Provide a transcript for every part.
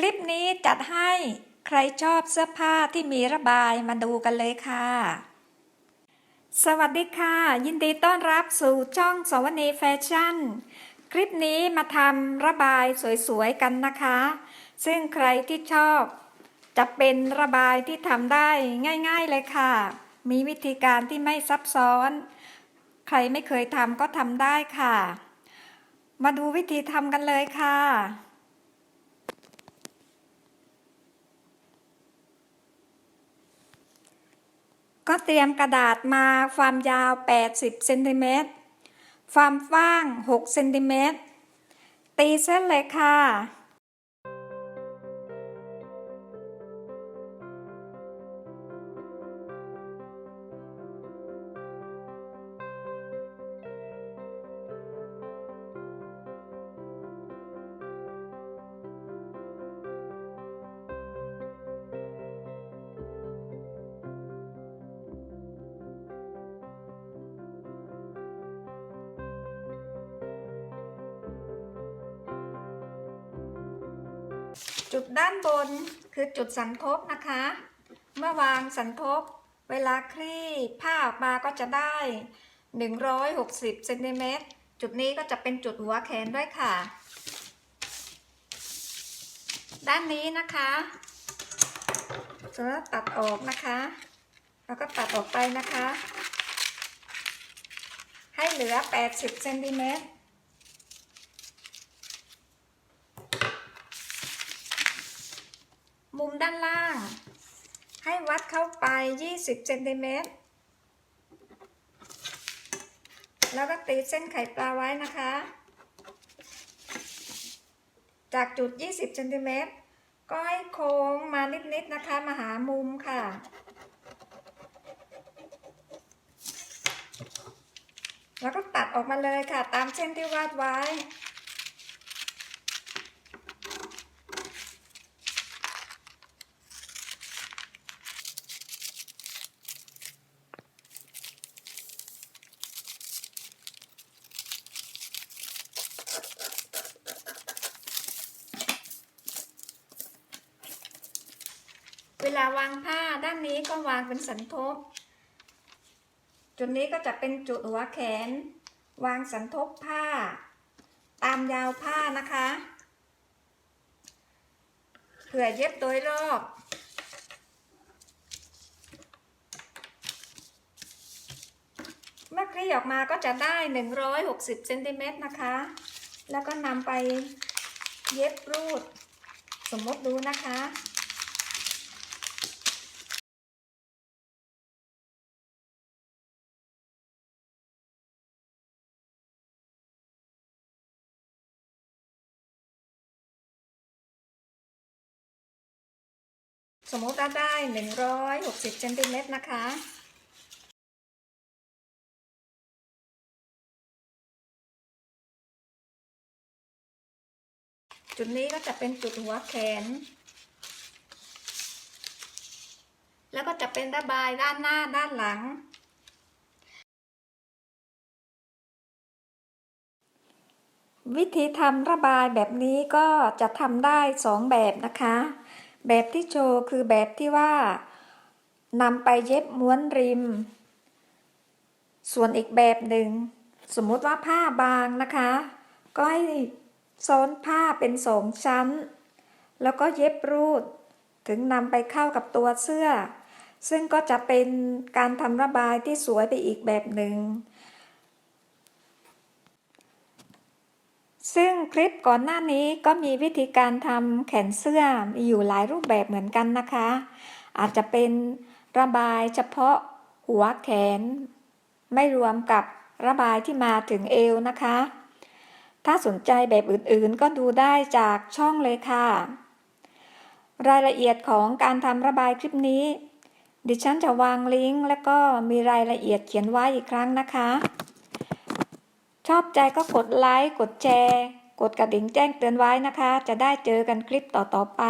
คลิปนี้จัดให้ใครชอบเสื้อผ้าที่มีระบายมาดูกันเลยค่ะ สวัสดีค่ะ ยินดีต้อนรับสู่ช่องสวนีแฟชั่น คลิปนี้มาทำระบายสวยๆกันนะคะ ซึ่งใครที่ชอบ จะเป็นระบายที่ทำได้ง่าย ๆเลยค่ะ มีวิธีการที่ไม่ซับซ้อน ใครไม่เคยทำก็ทำได้ค่ะ มาดูวิธีทำกันเลยค่ะ เตรียมกระดาษมาความยาว 80เซนติเมตรความกว้าง 6 เซนติเมตรตีเส้นเลยค่ะ จุดด้านบนคือจุดสันทบนะคะ เมื่อวางสันทบ เวลาคลี่ผ้าออกมาก็จะได้ 160เซนติเมตรจุดนี้ก็จะเป็นจุดหัวแขนด้วยค่ะ ด้านนี้นะคะจะตัดออกนะคะ แล้วก็ตัดออกไปนะคะ ให้เหลือ 80เซนติเมตร มุมด้านล่าง ให้วัดเข้าไป 20เซนติเมตร แล้วก็ตีเส้นไข่ปลาไว้นะคะ จากจุด 20เซนติเมตรก็ให้โค้งมานิดๆนะคะ มาหามุมค่ะแล้วก็ตัดออกมาเลยค่ะ ตามเส้นที่วาดไว้ เวลาวางผ้าด้านนี้ก็วางเป็นสันทบ จุดนี้ก็จะเป็นจุดหัวแขน วางสันทบผ้า ตามยาวผ้านะคะเผื่อเย็บโดยรอบเมื่อคลี่ออกมาก็จะได้ 160เซนติเมตรนะคะ แล้วก็นำไปเย็บรูด สมมติดูนะคะ สมมติว่าได้ 160เซนติเมตรนะคะจุดนี้ก็จะเป็นจุดหัวแขน แล้วก็จะเป็นระบายด้านหน้าด้านหลัง วิธีทำระบายแบบนี้ก็จะทำได้สองแบบนะคะ แบบที่โชว์คือแบบที่ว่านำไปเย็บม้วนริม ส่วนอีกแบบหนึ่ง สมมุติว่าผ้าบางนะคะ ก็ให้ซ้อนผ้าเป็นสองชั้น แล้วก็เย็บรูด ถึงนำไปเข้ากับตัวเสื้อ ซึ่งก็จะเป็นการทำระบายที่สวยไปอีกแบบหนึ่ง ซึ่งคลิปก่อนหน้านี้ก็มีวิธีการทำแขนเสื้อมีอยู่หลายรูปแบบเหมือนกันนะคะ อาจจะเป็นระบายเฉพาะหัวแขน ไม่รวมกับระบายที่มาถึงเอวนะคะ ถ้าสนใจแบบอื่นๆก็ดูได้จากช่องเลยค่ะ รายละเอียดของการทำระบายคลิปนี้ ดิฉันจะวางลิงก์และก็มีรายละเอียดเขียนไว้อีกครั้งนะคะ ชอบใจก็กดไลค์ กดแชร์ กดกระดิ่งแจ้งเตือนไว้นะคะ จะได้เจอกันคลิปต่อๆไป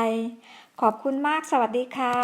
ขอบคุณมากสวัสดีค่ะ